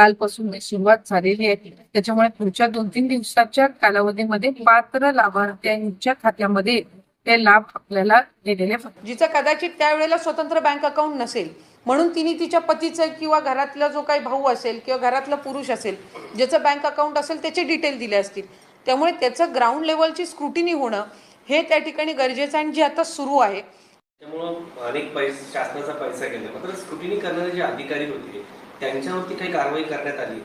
कालपासून सुरुवात झालेली आहे. त्याच्यामुळे पुढच्या दोन तीन दिवसाच्या कालावधीमध्ये पात्र लाभार्थ्यांच्या खात्यामध्ये ते लाभ आपल्याला दिलेले जिचं कदाचित त्यावेळेला स्वतंत्र बँक अकाउंट नसेल म्हणून तिने तिच्या पतीचं किंवा घरातला जो काही भाऊ असेल किंवा घरातला पुरुष असेल ज्याचं बँक अकाउंट असेल त्याचे डिटेल दिले असतील. त्यामुळे त्याचं ग्राउंड लेवलची स्क्रुटिनी होणं हे त्या ठिकाणी गरजेचं आहे आणि जे आता सुरू आहे. त्यामुळं अनेक पैसे शासनाचा पैसा गेला. मात्र स्क्रुटिनी करणारे जे अधिकारी होते त्यांच्यावरती काही कारवाई करण्यात आली?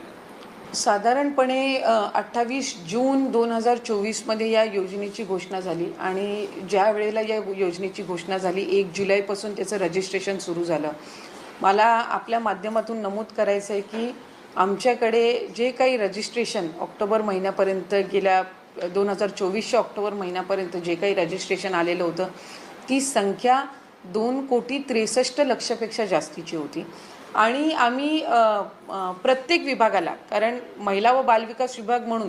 साधारणपणे अठ्ठावीस जून दोन हजार चोवीसमध्ये या योजनेची घोषणा झाली आणि ज्या वेळेला या योजनेची घोषणा झाली एक जुलैपासून त्याचं रजिस्ट्रेशन सुरू झालं. मला आपल्या माध्यमातून नमूद करायचं आहे की आमच्याकडे जे काही रजिस्ट्रेशन ऑक्टोबर महिन्यापर्यंत गेल्या दोन हजार चोवीसच्या ऑक्टोबर महिन्यापर्यंत जे काही रजिस्ट्रेशन आलेलं होतं ती संख्या दोन कोटी त्रेसष्ट लक्षपेक्षा जास्तीची होती. आणि आम्ही प्रत्येक विभागाला कारण महिला व बालविकास विभाग म्हणून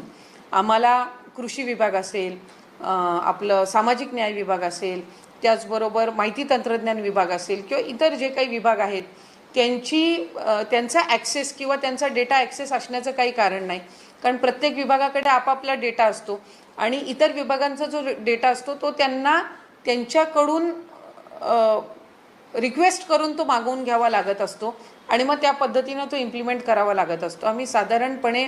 आम्हाला कृषी विभाग असेल आपलं सामाजिक न्याय विभाग असेल त्याचबरोबर माहिती तंत्रज्ञान विभाग असेल किंवा इतर जे काही विभाग आहेत त्यांची त्यांचा ॲक्सेस किंवा त्यांचा डेटा ॲक्सेस असण्याचं काही कारण नाही. कारण प्रत्येक विभागाकडे आपापला डेटा असतो आणि इतर विभागांचा जो डेटा असतो तो त्यांना त्यांच्याकडून रिक्वेस्ट करून तो मागवून घ्यावा लागत असतो आणि मग त्या पद्धतीनं तो इम्प्लिमेंट करावा लागत असतो. आम्ही साधारणपणे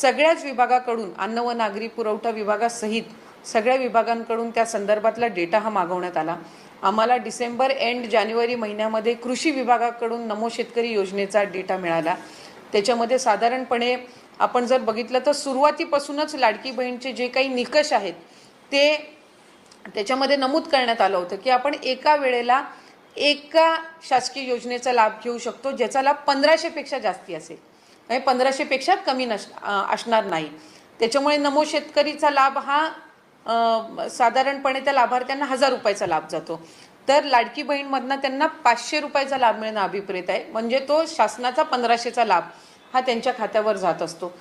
सगळ्याच विभागाकडून अन्न व नागरी पुरवठा विभागासहित सगळ्या विभागांकडून त्या संदर्भातला डेटा हा मागवण्यात आला. आम्हाला डिसेंबर एंड जानेवारी महिन्यामध्ये कृषी विभागाकडून नमो शेतकरी योजनेचा डेटा मिळाला. त्याच्यामध्ये साधारणपणे आपण जर बघितलं तर सुरुवातीपासूनच लाडकी बहीणचे जे काही निकष आहेत ते त्याच्यामध्ये नमूद करण्यात आलं होतं की आपण एका वेळेला एका शासकीय योजनेचा लाभ घेऊ शकतो ज्याचा लाभ पंधराशेपेक्षा जास्ती असेल. म्हणजे पंधराशेपेक्षा कमी नस असणार नाही. त्याच्यामुळे नमो शेतकरीचा लाभ हा साधारणपणे त्या लाभार्थ्यांना हजार रुपयाचा लाभ जातो. तर लाडकी बहीणमधनं त्यांना पाचशे रुपयाचा लाभ मिळणं अभिप्रेत आहे. म्हणजे तो शासनाचा पंधराशेचा लाभ हा त्यांच्या खात्यावर जात असतो.